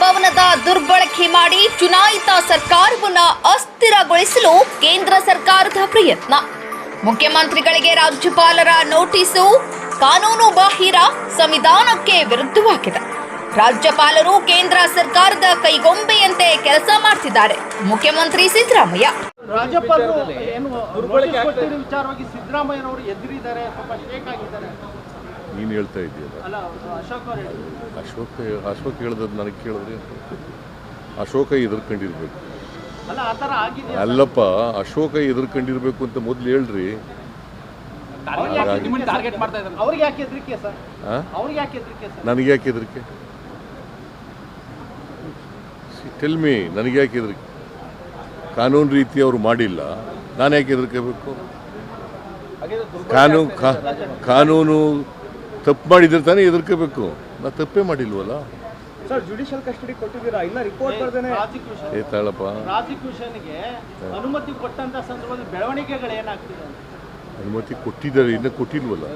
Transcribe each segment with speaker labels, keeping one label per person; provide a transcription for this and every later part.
Speaker 1: ರಾಜಭವನದ ದುರ್ಬಳಕೆ ಮಾಡಿ ಚುನಾಯಿತ ಸರ್ಕಾರವನ್ನ ಅಸ್ಥಿರಗೊಳಿಸಲು ಕೇಂದ್ರ ಸರ್ಕಾರದ ಪ್ರಯತ್ನ. ಮುಖ್ಯಮಂತ್ರಿಗಳಿಗೆ ರಾಜ್ಯಪಾಲರ ನೋಟಿಸು ಕಾನೂನು ಬಾಹಿರ ಸಂವಿಧಾನಕ್ಕೆ ವಿರುದ್ಧವಾಗಿದೆ. ರಾಜ್ಯಪಾಲರು ಕೇಂದ್ರ ಸರ್ಕಾರದ ಕೈಗೊಂಬೆಯಂತೆ ಕೆಲಸ ಮಾಡ್ತಿದ್ದಾರೆ. ಮುಖ್ಯಮಂತ್ರಿ ಸಿದ್ದರಾಮಯ್ಯ.
Speaker 2: ರಾಜ್ಯಪಾಲರು ಏನು ವಿಚಾರವಾಗಿ ಸಿದ್ದರಾಮಯ್ಯನವರು ಎದುರಿದ್ದಾರೆ, ಸ್ವಲ್ಪ ಶೇಕ್ ಆಗಿದ್ದಾರೆ.
Speaker 3: ನೀನು ಹೇಳ್ತಾ ಇದೆಯಲ್ಲ?
Speaker 2: ಅಶೋಕ್.
Speaker 3: ಅಶೋಕ ಹೇಳ್ದದ್ದು ನನಗೆ ಕೇಳಿದ್ರೆ ಅಶೋಕ ಎದುರ್ಕೊಂಡಿರ್ಬೇಕು ಅಲ್ಲಪ್ಪ ಅಶೋಕ ಎದುರ್ಕೊಂಡಿರ್ಬೇಕು ಅಂತ ಮೊದಲು ಹೇಳ್ರಿ. ನನಗೆ ಯಾಕೆ ಹೆದರಿಕೆ? ಟೆಲ್ ಮೀ ನನಗೆ ಯಾಕೆ ಹೆದರಿಕೆ? ಕಾನೂನು ರೀತಿ ಅವರು ಮಾಡಿಲ್ಲ ನಾನು ಯಾಕೆ ಹೆದರ್ಕೋಬೇಕು ಕಾನೂನು ಕಾನೂನು ತಪ್ಪು ಮಾಡಿದ್ರೆ ತಾನೇ ಎದುರ್ಕೋಬೇಕು ನಾ ತಪ್ಪೇ ಮಾಡಿಲ್ವಲ್ಲ?
Speaker 4: ಸರ್ ಜುಡಿಷಿಯಲ್ ಕಸ್ಟಡಿ ಕೊಟ್ಟಿದ್ದೀರಾ? ಇನ್ನ ರಿಪೋರ್ಟ್ ಬರ್ದೇನೆ.
Speaker 2: ಪ್ರಾಸಿಕ್ಯೂಷನ್
Speaker 3: ಏ ತಾಳಪ್ಪ.
Speaker 2: ಪ್ರಾಸಿಕ್ಯೂಷನ್ಗೆ ಅನುಮತಿ ಕೊಟ್ಟಂತ ಸಂದರ್ಭದಲ್ಲಿ ಬೆಳವಣಿಗೆಗಳು ಏನಾಗ್ತಿದೆ
Speaker 3: ಅನುಮತಿ ಕೊಟ್ಟಿದ್ದಾರೆ ಇನ್ನೂ ಕೊಟ್ಟಿಲ್ವಲ್ಲ?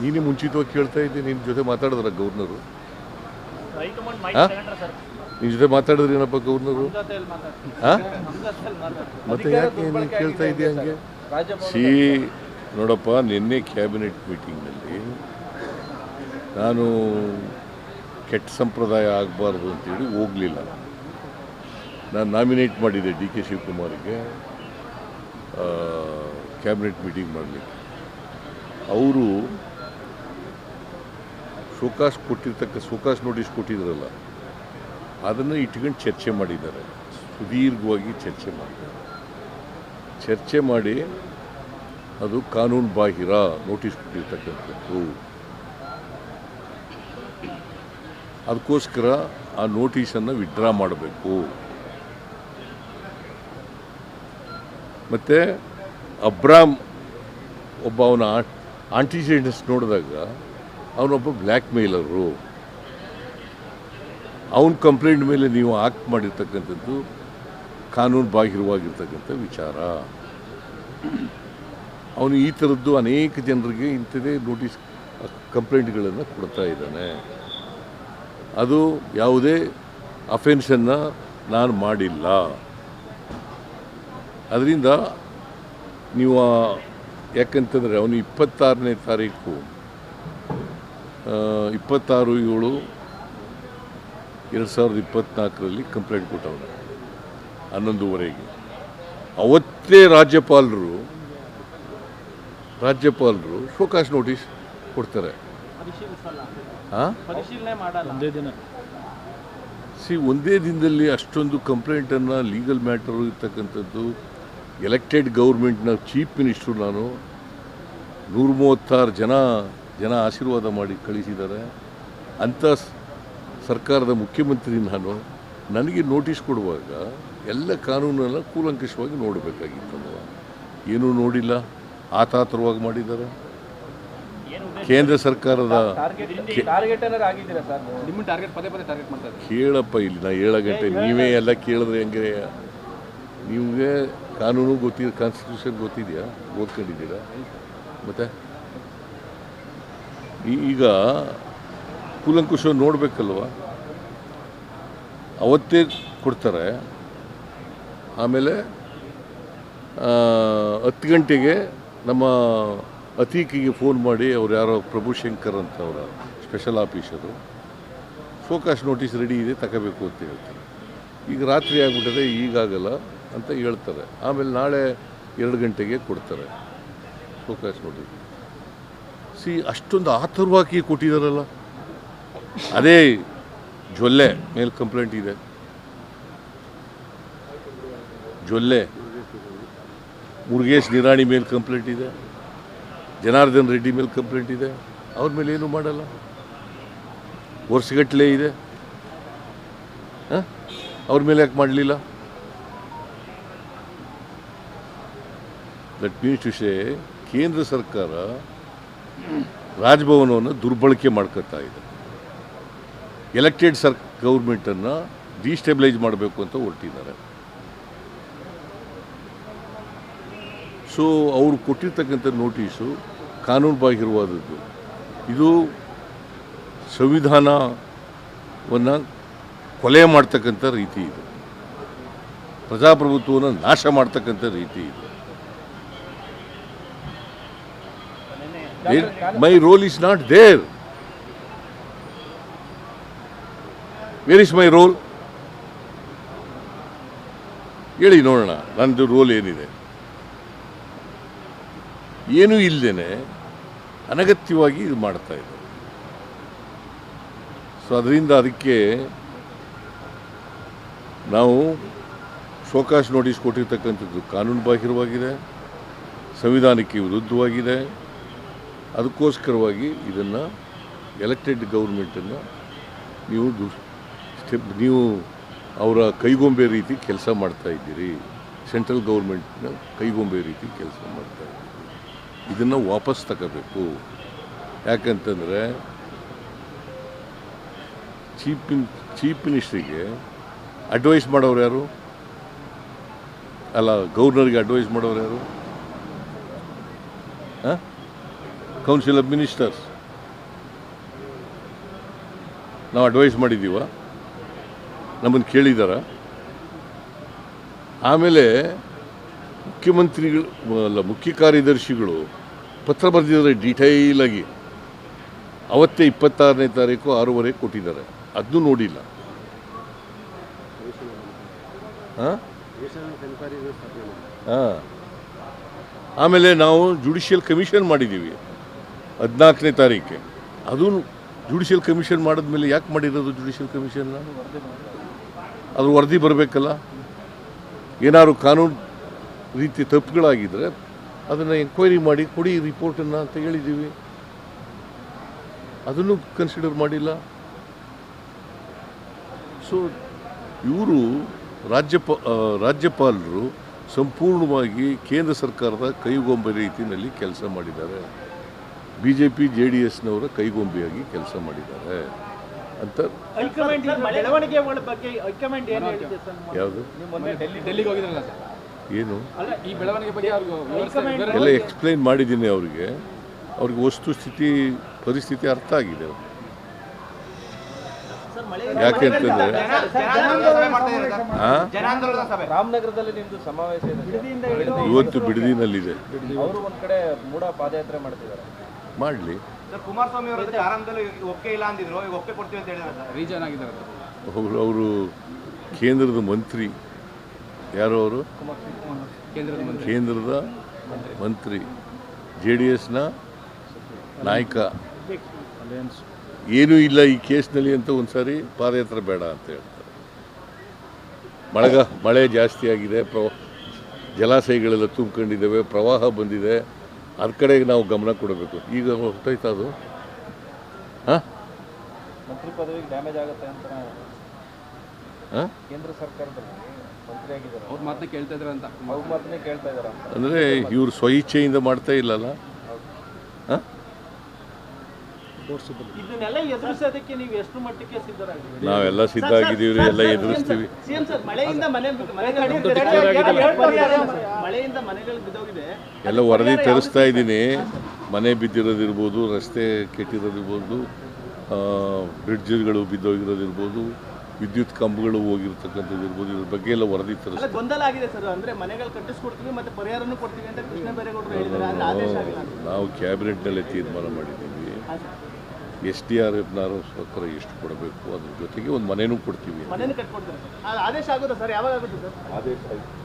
Speaker 3: ನೀನೇ ಮುಂಚಿತವಾಗಿ ಕೇಳ್ತಾ ಇದ್ದೆ ನಿನ್ನ ಜೊತೆ ಮಾತಾಡಿದ್ರ ಗವರ್ನರು ನಿನ್ನ ಜೊತೆ ಮಾತಾಡಿದ್ರೆ ಏನಪ್ಪ
Speaker 2: ಮಾತಾಡ್ತೀನಿ.
Speaker 3: ಮತ್ತೆ ಯಾಕೆ ನೀನು ಕೇಳ್ತಾ ಇದೆಯಾ ಹಂಗೆ? ಸಿ ನೋಡಪ್ಪ ನಿನ್ನೆ ಕ್ಯಾಬಿನೆಟ್ ಮೀಟಿಂಗ್ನಲ್ಲಿ ನಾನು ಕೆಟ್ಟ ಸಂಪ್ರದಾಯ ಆಗಬಾರ್ದು ಅಂತೇಳಿ ಹೋಗಲಿಲ್ಲ. ನಾನು ನಾಮಿನೇಟ್ ಮಾಡಿದೆ ಡಿ ಕೆ ಶಿವಕುಮಾರ್ಗೆ ಕ್ಯಾಬಿನೆಟ್ ಮೀಟಿಂಗ್ ಮಾಡಲಿಕ್ಕೆ. ಅವರು ಶೋಕಾಸ್ ಕೊಟ್ಟಿರ್ತಕ್ಕ ಶೋಕಾಸ್ ನೋಟಿಸ್ ಕೊಟ್ಟಿದ್ರಲ್ಲ, ಅದನ್ನು ಇಟ್ಕೊಂಡು ಚರ್ಚೆ ಮಾಡಿದ್ದಾರೆ. ಸುದೀರ್ಘವಾಗಿ ಚರ್ಚೆ ಮಾಡಿದ್ದಾರೆ. ಚರ್ಚೆ ಮಾಡಿ ಅದು ಕಾನೂನು ಬಾಹಿರ ನೋಟಿಸ್ ಕೊಟ್ಟಿರ್ತಕ್ಕಂಥದ್ದು. ಅದಕ್ಕೋಸ್ಕರ ಆ ನೋಟಿಸನ್ನು ವಿಡ್ರಾ ಮಾಡಬೇಕು. ಮತ್ತು ಅಬ್ರಾಮ್ ಒಬ್ಬ ಅವನ ಆಂಟಿಸಿಡೆಂಟ್ಸ್ ನೋಡಿದಾಗ ಅವನೊಬ್ಬ ಬ್ಲ್ಯಾಕ್ ಮೇಲರು ಅವನ ಕಂಪ್ಲೇಂಟ್ ಮೇಲೆ ನೀವು ಆಕ್ಟ್ ಮಾಡಿರ್ತಕ್ಕಂಥದ್ದು ಕಾನೂನು ಬಾಹಿರವಾಗಿರ್ತಕ್ಕಂಥ ವಿಚಾರ. ಅವನು ಈ ಥರದ್ದು ಅನೇಕ ಜನರಿಗೆ ಇಂಥದೇ ನೋಟಿಸ್ ಕಂಪ್ಲೇಂಟ್ಗಳನ್ನು ಕೊಡ್ತಾ ಇದ್ದಾನೆ. ಅದು ಯಾವುದೇ ಅಫೆನ್ಷನ್ನ ನಾನು ಮಾಡಿಲ್ಲ. ಅದರಿಂದ ನೀವು ಯಾಕಂತಂದರೆ ಅವನು ಇಪ್ಪತ್ತಾರನೇ ತಾರೀಕು ಇಪ್ಪತ್ತಾರು ಏಳು ಎರಡು ಸಾವಿರದ ಇಪ್ಪತ್ತ್ನಾಲ್ಕರಲ್ಲಿ ಕಂಪ್ಲೇಂಟ್ ಕೊಟ್ಟವನು, ಹನ್ನೊಂದುವರೆಗೆ. ಅವತ್ತೇ ರಾಜ್ಯಪಾಲರು ರಾಜ್ಯಪಾಲರು ಶೋಕಾಸ್ ನೋಟಿಸ್ ಕೊಡ್ತಾರೆ. ಸಿ ಒಂದೇ ದಿನದಲ್ಲಿ ಅಷ್ಟೊಂದು ಕಂಪ್ಲೇಂಟನ್ನು ಲೀಗಲ್ ಮ್ಯಾಟರ್ ಇರ್ತಕ್ಕಂಥದ್ದು ಎಲೆಕ್ಟೆಡ್ ಗೌರ್ಮೆಂಟ್ನ ಚೀಫ್ ಮಿನಿಸ್ಟ್ರು ನಾನು ನೂರ ಮೂವತ್ತಾರು ಜನ ಜನ ಆಶೀರ್ವಾದ ಮಾಡಿ ಕಳಿಸಿದ್ದಾರೆ. ಅಂಥ ಸರ್ಕಾರದ ಮುಖ್ಯಮಂತ್ರಿ ನಾನು ನನಗೆ ನೋಟಿಸ್ ಕೊಡುವಾಗ ಎಲ್ಲ ಕಾನೂನನ್ನು ಕೂಲಂಕಷವಾಗಿ ನೋಡಬೇಕಾಗಿತ್ತು ಏನೂ ನೋಡಿಲ್ಲ ಆತಾತರವಾಗಿ ಮಾಡಿದ್ದಾರೆ. ಕೇಂದ್ರ ಸರ್ಕಾರದ
Speaker 4: ಟಾರ್ಗೆಟ್ ಏನಾರು ಆಗಿದ್ದೀರಾ ಸರ್?
Speaker 2: ನಿಮ್ಮ ಟಾರ್ಗೆಟ್ ಪದೇ ಪದೇ ಟಾರ್ಗೆಟ್ ಮಾಡ್ತಾ
Speaker 3: ಕೇಳಪ್ಪ ಇಲ್ಲಿ ನಾ ಏಳು ಗಂಟೆ ನೀವೇ ಎಲ್ಲ ಕೇಳಿದ್ರೆ ಹೆಂಗೆ? ನಿಮಗೆ ಕಾನೂನು ಗೊತ್ತಿದೆ ಕಾನ್ಸ್ಟಿಟ್ಯೂಷನ್ ಗೊತ್ತಿದೆಯಾ? ಓದ್ಕೊಂಡಿದ್ದೀರಾ? ಮತ್ತೆ? ಈಗ ಕೂಲಂಕುಷ ನೋಡಬೇಕಲ್ವ? ಅವತ್ತೇ ಕೊಡ್ತಾರೆ. ಆಮೇಲೆ ಹತ್ತು ಗಂಟೆಗೆ ನಮ್ಮ ಅತೀಕಿಗೆ ಫೋನ್ ಮಾಡಿ ಅವ್ರು ಯಾರೋ ಪ್ರಭುಶಂಕರ್ ಅಂತ ಅವರ ಸ್ಪೆಷಲ್ ಆಫೀಸರು ಫೋಕಾಸ್ ನೋಟಿಸ್ ರೆಡಿ ಇದೆ, ತಗೋಬೇಕು ಅಂತ ಹೇಳ್ತಾರೆ. ಈಗ ರಾತ್ರಿ ಆಗ್ಬಿಟ್ಟಿದೆ ಈಗಾಗಲ್ಲ ಅಂತ ಹೇಳ್ತಾರೆ. ಆಮೇಲೆ ನಾಳೆ ಎರಡು ಗಂಟೆಗೆ ಕೊಡ್ತಾರೆ ಫೋಕಾಸ್ ನೋಟಿಸ್ ಸಿ, ಅಷ್ಟೊಂದು ಆತುರವಾಗಿ ಕೊಟ್ಟಿದ್ದಾರಲ್ಲ ಅದೇ ಜೊಲ್ಲೆ, ಮೇಲೆ ಕಂಪ್ಲೇಂಟ್ ಇದೆ. ಜೊಲ್ಲೆ. ಮುರುಗೇಶ್ ನಿರಾಣಿ ಮೇಲೆ ಕಂಪ್ಲೇಂಟ್ ಇದೆ. ಜನಾರ್ದನ್ ರೆಡ್ಡಿ ಮೇಲೆ ಕಂಪ್ಲೇಂಟ್ ಇದೆ. ಅವ್ರ ಮೇಲೆ ಏನು ಮಾಡಲ್ಲ? ವರ್ಷಗಟ್ಟಲೆ ಇದೆ? ಅವ್ರ ಮೇಲೆ ಯಾಕೆ ಮಾಡಲಿಲ್ಲ? ದಟ್ ಮೀನ್ಸ್ ಟು ಶೇ ಕೇಂದ್ರ ಸರ್ಕಾರ ರಾಜಭವನವನ್ನು ದುರ್ಬಳಕೆ ಮಾಡ್ಕೊತಾ ಇದೆ. ಎಲೆಕ್ಟೆಡ್ ಸರ್ ಗೌರ್ಮೆಂಟನ್ನು ಡಿಸ್ಟೆಬಿಲೈಸ್ ಮಾಡಬೇಕು ಅಂತ ಹೊರಟಿದ್ದಾರೆ. ಸೊ ಅವರು ಕೊಟ್ಟಿರ್ತಕ್ಕಂಥ ನೋಟಿಸು ಕಾನೂನು ಬಾಹಿರವಾದದ್ದು ಇದು ಸಂವಿಧಾನವನ್ನು ಕೊಲೆ ಮಾಡ್ತಕ್ಕಂಥ ರೀತಿ ಇದು. ಪ್ರಜಾಪ್ರಭುತ್ವವನ್ನು ನಾಶ ಮಾಡ್ತಕ್ಕಂಥ ರೀತಿ ಇದು. My role is not there where is my role ಹೇಳಿ ನೋಡೋಣ ನನ್ನದು ರೋಲ್ ಏನಿದೆ? ಏನೂ ಇಲ್ಲದೇನೆ ಅನಗತ್ಯವಾಗಿ ಇದು ಮಾಡ್ತಾ ಇದ್ದಾರೆ. ಸೊ ಅದರಿಂದ ಅದಕ್ಕೆ ನಾವು ಶೋಕಾಸ್ ನೋಟಿಸ್ ಕೊಟ್ಟಿರ್ತಕ್ಕಂಥದ್ದು ಕಾನೂನು ಬಾಹಿರವಾಗಿದೆ ಸಂವಿಧಾನಕ್ಕೆ ವಿರುದ್ಧವಾಗಿದೆ. ಅದಕ್ಕೋಸ್ಕರವಾಗಿ ಇದನ್ನು ಎಲೆಕ್ಟೆಡ್ ಗೌರ್ಮೆಂಟನ್ನು ನೀವು ಸ್ಟೆಪ್, ನೀವು ಅವರ ಕೈಗೊಂಬೆ ರೀತಿ ಕೆಲಸ ಮಾಡ್ತಾ ಇದ್ದೀರಿ. ಸೆಂಟ್ರಲ್ ಗೌರ್ಮೆಂಟ್ನ ಕೈಗೊಂಬೆ ರೀತಿ ಕೆಲಸ ಮಾಡ್ತಾ ಇದ್ದೀರಿ. ಇದನ್ನು ವಾಪಸ್ ತಗೋಬೇಕು. ಯಾಕಂತಂದರೆ ಚೀಫ್ ಮಿನ್, ಚೀಫ್ ಮಿನಿಸ್ಟ್ರಿಗೆ ಅಡ್ವೈಸ್ ಮಾಡೋರು ಯಾರು? ಅಲ್ಲ, ಗೌರ್ನರ್ಗೆ ಅಡ್ವೈಸ್ ಮಾಡೋರು ಯಾರು? Council of ministers. ನಾವು ಅಡ್ವೈಸ್ ಮಾಡಿದ್ದೀವ. ನಮ್ಮನ್ನು ಕೇಳಿದಾರ. ಆಮೇಲೆ ಮುಖ್ಯಮಂತ್ರಿಗಳು, ಅಲ್ಲ, ಮುಖ್ಯ ಕಾರ್ಯದರ್ಶಿಗಳು ಪತ್ರ ಬರೆದಿದ್ದಾರೆ ಡೀಟೈಲ್ ಆಗಿ. ಅವತ್ತೇ ಇಪ್ಪತ್ತಾರನೇ ತಾರೀಕು ಆರೂವರೆ ಕೊಟ್ಟಿದ್ದಾರೆ. ಅದನ್ನೂ ನೋಡಿಲ್ಲ. ಹಾಂ? ಆಮೇಲೆ ನಾವು ಜುಡಿಷಿಯಲ್ ಕಮಿಷನ್ ಮಾಡಿದ್ದೀವಿ. ಹದಿನಾಲ್ಕನೇ ತಾರೀಕೆ ಅದು ಜುಡಿಷಿಯಲ್ ಕಮಿಷನ್ ಮಾಡಿದ್ಮೇಲೆ ಯಾಕೆ ಮಾಡಿರೋದು ಜುಡಿಷಿಯಲ್ ಕಮಿಷನ್ನ ಅದು ವರದಿ ಬರಬೇಕಲ್ಲ? ಏನಾದ್ರು ಕಾನೂನು ರೀತಿ ತಪ್ಪುಗಳಾಗಿದ್ದರೆ ಅದನ್ನು ಎನ್ಕ್ವೈರಿ ಮಾಡಿ ಕೊಡಿ ರಿಪೋರ್ಟನ್ನು ಅಂತ ಹೇಳಿದ್ದೀವಿ ಅದನ್ನು ಕನ್ಸಿಡರ್ ಮಾಡಿಲ್ಲ. ಸೊ ಇವರು ರಾಜ್ಯಪ ರಾಜ್ಯಪಾಲರು ಸಂಪೂರ್ಣವಾಗಿ ಕೇಂದ್ರ ಸರ್ಕಾರದ ಕೈಗೊಂಬೆ ರೀತಿಯಲ್ಲಿ ಕೆಲಸ ಮಾಡಿದ್ದಾರೆ. B J P J D ಎಸ್ನವರ ಕೈಗೊಂಬೆಯಾಗಿ ಕೆಲಸ ಮಾಡಿದ್ದಾರೆ ಅಂತ. ಯಾವುದು? ಏನು?
Speaker 2: ಅಲ್ಲ
Speaker 5: ಈ ಬೆಳವಣಿಗೆ ಬಗ್ಗೆ ಅವ್ರಿಗೆ
Speaker 3: ಎಲ್ಲ ಎಕ್ಸ್ಪ್ಲೈನ್ ಮಾಡಿದ್ದೀನಿ ಅವರಿಗೆ. ಅವ್ರಿಗೆ ವಸ್ತುಸ್ಥಿತಿ ಪರಿಸ್ಥಿತಿ ಅರ್ಥ ಆಗಿದೆ ಅವ್ರಿಗೆ.
Speaker 2: ಸರ್ ಮಳೆ
Speaker 3: ಯಾಕೆ ಅಂತಂದ್ರೆ ಹಾಂ
Speaker 4: ರಾಮನಗರದಲ್ಲಿ ನಿಮ್ದು ಸಮಾವೇಶ ಇದೆ
Speaker 3: ಇವತ್ತು ಬಿಡದಿನಲ್ಲಿದೆ.
Speaker 4: ಅವರು ಒಂದ್ ಕಡೆ ಮೂಡ ಪಾದಯಾತ್ರೆ ಮಾಡ್ತಿದ್ದಾರೆ.
Speaker 3: ಮಾಡಲಿ.
Speaker 6: ಅವರು
Speaker 3: ಕೇಂದ್ರದ ಮಂತ್ರಿ. ಯಾರು ಅವರು?
Speaker 5: ಕೇಂದ್ರದ ಮಂತ್ರಿ.
Speaker 3: ಜೆ ಡಿ ಎಸ್ನ ನಾಯಕ. ಏನೂ ಇಲ್ಲ ಈ ಕೇಸ್ನಲ್ಲಿ ಅಂತ ಒಂದ್ಸಾರಿ ಪಾದಯಾತ್ರೆ ಬೇಡ ಅಂತ ಹೇಳ್ತಾರೆ. ಮಳೆಗ ಮಳೆ ಜಾಸ್ತಿ ಆಗಿದೆ ಪ್ರ ಜಲಾಶಯಗಳೆಲ್ಲ ತುಂಬಿಕೊಂಡಿದ್ದಾವೆ ಪ್ರವಾಹ ಬಂದಿದೆ. ಅದ್ರ ಕಡೆಗೆ ನಾವು ಗಮನ ಕೊಡಬೇಕು. ಈಗ ಹೊರಟೈತಾ ಅದು? ಹಾಂ?
Speaker 4: ಮಂತ್ರಿ ಪದವಿಗೆ ಡ್ಯಾಮೇಜ್ ಆಗುತ್ತೆ ಅಂತ ಕೇಂದ್ರ ಸರ್ಕಾರದಲ್ಲಿ.
Speaker 5: ಅವ್ರ ಇವ್ರು ಕೇಳ್ತಾ ಇದ್ರ ಅಂತ.
Speaker 4: ಅವ್ರ ಮಾತನ್ನೇ ಕೇಳ್ತಾ ಇದಾರ
Speaker 3: ಅಂದರೆ ಇವರು ಸ್ವಇಚ್ಛೆಯಿಂದ ಮಾಡ್ತಾ ಇಲ್ಲಲ್ಲ? ಹಾಂ?
Speaker 2: ಇದನ್ನೆಲ್ಲ ಎದುರಿಸೋದಕ್ಕೆ ನೀವು ಎಷ್ಟು ಮಟ್ಟಿಗೆ ಸಿದ್ಧರಾಗಿದ್ದೀರಿ?
Speaker 3: ನಾವೆಲ್ಲ ಸಿದ್ಧ ಆಗಿದ್ದೀವಿ ಎಲ್ಲ ಎದುರಿಸ್ತೀವಿ.
Speaker 2: ಸಿಎಂ ಸರ್ ಮಳೆಯಿಂದ ಮನೆ ಮಳೆಯಿಂದ ಮನೆಗಳು ಬಿದ್ದೋಗಿದೆ?
Speaker 3: ಎಲ್ಲ ವರದಿ ತರಿಸ್ತಾ ಇದ್ದೀನಿ. ಮನೆ ಬಿದ್ದಿರೋದಿರ್ಬೋದು ರಸ್ತೆ ಕೆಟ್ಟಿರೋದಿರ್ಬೋದು ಬ್ರಿಡ್ಜ್ಗಳು ಬಿದ್ದೋಗಿರೋದಿರ್ಬೋದು ವಿದ್ಯುತ್ ಕಂಬಗಳು ಹೋಗಿರ್ತಕ್ಕಂಥದ್ದು ಇರ್ಬೋದು ಇದ್ರ ಬಗ್ಗೆ ಎಲ್ಲ ವರದಿ
Speaker 2: ಅಲ್ಲ
Speaker 3: ತರಿಸ್ತೀನಿ
Speaker 2: ಗೊಂದಲ ಆಗಿದೆ ಸರ್. ಅಂದ್ರೆ ಮನೆಗಳು ಕಟ್ಟಿಸ್ಕೊಡ್ತೀವಿ ಮತ್ತೆ ಪರಿಹಾರನೂ ಕೊಡ್ತೀವಿ ಅಂತ ಕೃಷ್ಣ ಬೈರೇಗೌಡರು ಹೇಳಿದ್ದಾರೆ. ಆದ್ರೆ ಆದೇಶ ಆಗಿಲ್ಲ.
Speaker 3: ನಾವು ಕ್ಯಾಬಿನೆಟ್ನಲ್ಲೇ ತೀರ್ಮಾನ ಮಾಡಿದ್ದೀವಿ. ಎಸ್ ಡಿ ಆರ್ ಎಫ್ನಾರು ಸರ್ಕಾರ ಎಷ್ಟು ಕೊಡಬೇಕು ಅದ್ರ ಜೊತೆಗೆ ಒಂದು ಮನೆನೂ ಕೊಡ್ತೀವಿ
Speaker 2: ಮನೆಯೂ ಸರ್. ಆದೇಶ ಆಗುತ್ತಾ ಸರ್? ಯಾವಾಗ ಆಗುತ್ತೆ ಸರ್?
Speaker 3: ಆದೇಶ ಆಯ್ತು.